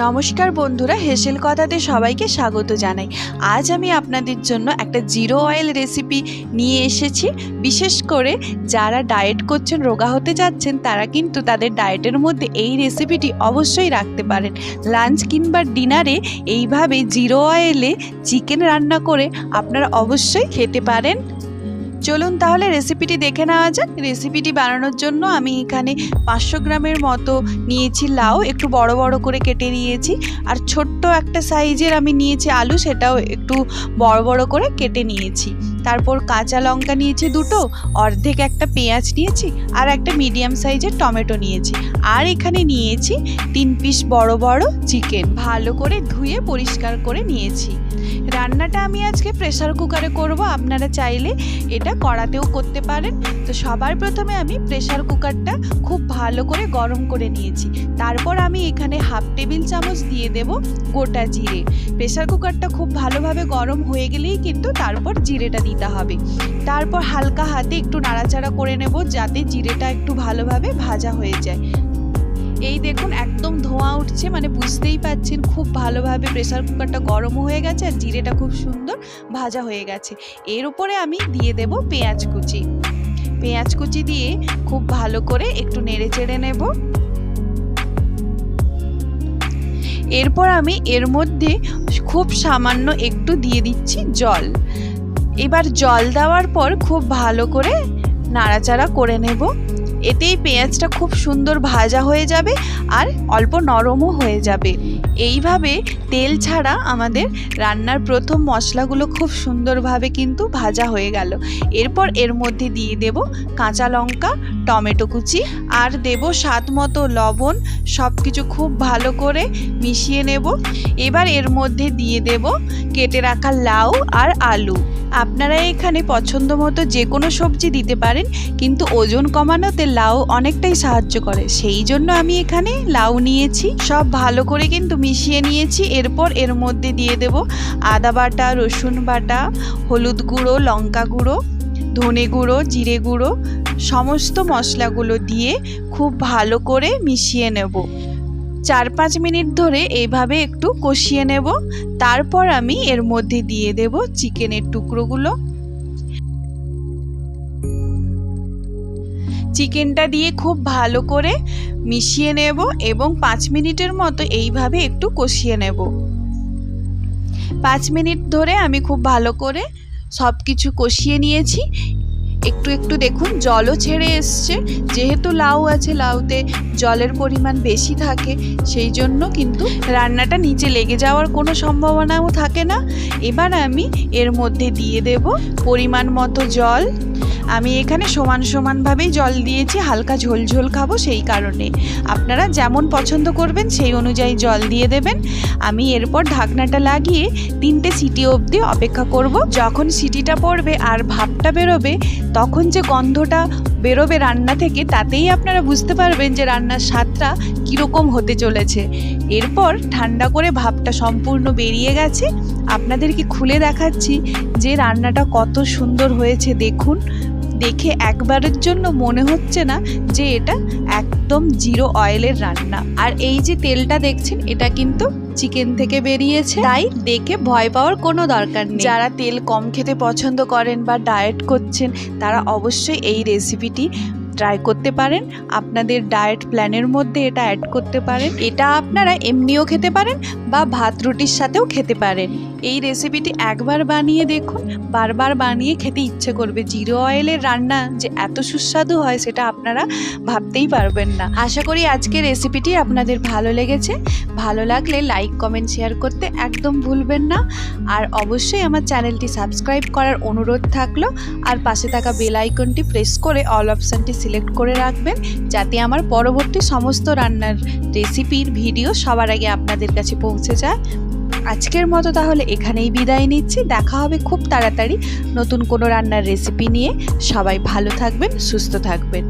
নমস্কার বন্ধুরা, হেসেল কথাতে সবাইকে স্বাগত জানাই। আজ আমি আপনাদের জন্য একটা জিরো অয়েল রেসিপি নিয়ে এসেছি। বিশেষ করে যারা ডায়েট করছেন, রোগা হতে যাচ্ছেন, তারা কিন্তু তাদের ডায়েটের মধ্যে এই রেসিপিটি অবশ্যই রাখতে পারেন। লাঞ্চ কিংবা ডিনারে এইভাবে জিরো অয়েলে চিকেন রান্না করে আপনারা অবশ্যই খেতে পারেন। চলুন তাহলে রেসিপিটি দেখে নেওয়া যাক। রেসিপিটি বানানোর জন্য আমি এখানে পাঁচশো গ্রামের মতো নিয়েছি লাউ, একটু বড় বড় করে কেটে নিয়েছি। আর ছোট্ট একটা সাইজের আমি নিয়েছি আলু, সেটাও একটু বড় বড় করে কেটে নিয়েছি। তারপর কাঁচা লঙ্কা নিয়েছি দুটো, অর্ধেক একটা পেঁয়াজ নিয়েছি, আর একটা মিডিয়াম সাইজের টমেটো নিয়েছি। আর এখানে নিয়েছি তিন পিস বড় বড় চিকেন ভালো করে ধুয়ে পরিষ্কার করে নিয়েছি। রান্নাটা আমি আজকে প্রেশার কুকারে করব, আপনারা চাইলে এটা কড়াতেও করতে পারেন। তো সবার প্রথমে আমি প্রেশার কুকারটা খুব ভালো করে গরম করে নিয়েছি। তারপর আমি এখানে হাফ টেবিল চামচ দিয়ে দেব গোটা জিরে। প্রেশার কুকারটা খুব ভালোভাবে গরম হয়ে গেলেই কিন্তু তারপর জিরেটা দিতে হবে। তারপর হালকা হাতে একটু নাড়াচাড়া করে নেব, যাতে জিরেটা একটু ভালোভাবে ভাজা হয়ে যায়। এই দেখুন, একদম ধোঁয়া উঠছে মানে বুঝতেই পাচ্ছেন, খুব ভালোভাবে প্রেসার কুকারটা গরমও হয়ে গেছে আর জিরেটা খুব সুন্দর ভাজা হয়ে গেছে। এর উপরে আমি দিয়ে দেব পেঁয়াজ কুচি। পেঁয়াজ কুচি দিয়ে খুব ভালো করে একটু নেড়ে চেড়ে নেব। এরপর আমি এর মধ্যে খুব সামান্য একটু দিয়ে দিচ্ছি জল। এবার জল দেওয়ার পর খুব ভালো করে নাড়াচাড়া করে নেব। এতেই পেঁয়াজটা খুব সুন্দর ভাজা হয়ে যাবে আর অল্প নরমও হয়ে যাবে। এইভাবে তেল ছাড়া আমাদের রান্নার প্রথম মশলাগুলো খুব সুন্দরভাবে কিন্তু ভাজা হয়ে গেল। এরপর এর মধ্যে দিয়ে দেব কাঁচা লঙ্কা, টমেটো কুচি আর দেব স্বাদ মতো লবণ সব কিছু খুব ভালো করে মিশিয়ে নেব। এবার এর মধ্যে দিয়ে দেব কেটে রাখা লাউ আর আলু। আপনারা এখানে পছন্দ মতো যে কোনো সবজি দিতে পারেন, কিন্তু ওজন কমানোতে লাউ অনেকটাই সাহায্য করে। সেই জন্য আমি এখানে লাউ নিয়েছি। সব ভালো করে কিন্তু মিশিয়ে নিয়েছি। এরপর এর মধ্যে দিয়ে দেব আদা বাটা, রসুন বাটা, হলুদ গুঁড়ো, লঙ্কা গুঁড়ো, ধনে গুঁড়ো, জিরে গুঁড়ো, সমস্ত মশলাগুলো দিয়ে খুব ভালো করে মিশিয়ে নেব। চার পাঁচ মিনিট ধরে এইভাবে একটু কষিয়ে নেব। তারপর আমি এর মধ্যে দিয়ে দেব চিকেনের টুকরোগুলো। চিকেনটা দিয়ে খুব ভালো করে মিশিয়ে নেব এবং পাঁচ মিনিটের মতো এইভাবে একটু কষিয়ে নেব। পাঁচ মিনিট ধরে আমি খুব ভালো করে সব কিছু কষিয়ে নিয়েছি। একটু একটু দেখুন, জলও ছেড়ে এসছে। যেহেতু লাউ আছে, লাউতে জলের পরিমাণ বেশি থাকে, সেই জন্য কিন্তু রান্নাটা নিচে লেগে যাওয়ার কোনো সম্ভাবনাও থাকে না। এবার আমি এর মধ্যে দিয়ে দেব পরিমাণ মতো জল। আমি এখানে সমান সমানভাবেই জল দিয়েছি, হালকা ঝোলঝোল ঝোল খাব সেই কারণে। আপনারা যেমন পছন্দ করবেন সেই অনুযায়ী জল দিয়ে দেবেন। আমি এরপর ঢাকনাটা লাগিয়ে তিনটে সিটি অবধি অপেক্ষা করব। যখন সিটিটা পড়বে আর ভাপটা বেরোবে, তখন যে গন্ধটা বেরোবে রান্না থেকে, তাতেই আপনারা বুঝতে পারবেন যে রান্নার স্বাদটা কীরকম হতে চলেছে। এরপর ঠান্ডা করে ভাবটা সম্পূর্ণ বেরিয়ে গেছে। আপনাদেরকে খুলে দেখাচ্ছি যে রান্নাটা কত সুন্দর হয়েছে, দেখুন। দেখে একবারের জন্য মনে হচ্ছে না যে এটা একদম জিরো অয়েলের রান্না। আর এই যে তেলটা দেখছেন, এটা কিন্তু চিকেন থেকে বেরিয়েছে। তাই দেখে ভয় পাওয়ার কোনো দরকার নেই। যারা তেল কম খেতে পছন্দ করেন বা ডায়েট করছেন তারা অবশ্যই এই রেসিপিটি ট্রাই করতে পারেন। আপনাদের ডায়েট প্ল্যানের মধ্যে এটা অ্যাড করতে পারেন। এটা আপনারা এমনিও খেতে পারেন বা ভাত রুটির সাথেও খেতে পারেন। এই রেসিপিটি একবার বানিয়ে দেখুন। বারবার বানিয়ে খেতে ইচ্ছে করবে। জিরো অয়েলের রান্না যে এত সুস্বাদু হয় সেটা আপনারা ভাবতেই পারবেন না। আশা করি আজকের রেসিপিটি আপনাদের ভালো লেগেছে। ভালো লাগলে লাইক কমেন্ট শেয়ার করতে একদম ভুলবেন না। আর অবশ্যই আমার চ্যানেলটি সাবস্ক্রাইব করার অনুরোধ থাকল। আর পাশে থাকা বেল আইকনটি প্রেস করে অল অপশানটি সিলেক্ট করে রাখবেন যাতে আমার পরবর্তী সমস্ত রান্নার রেসিপির ভিডিও সবার আগে আপনাদের কাছে পৌঁছে যায়। আজকের মতো তাহলে এখানেই বিদায় নিচ্ছি। দেখা হবে খুব তাড়াতাড়ি নতুন কোনো রান্নার রেসিপি নিয়ে। সবাই ভালো থাকবেন, সুস্থ থাকবেন।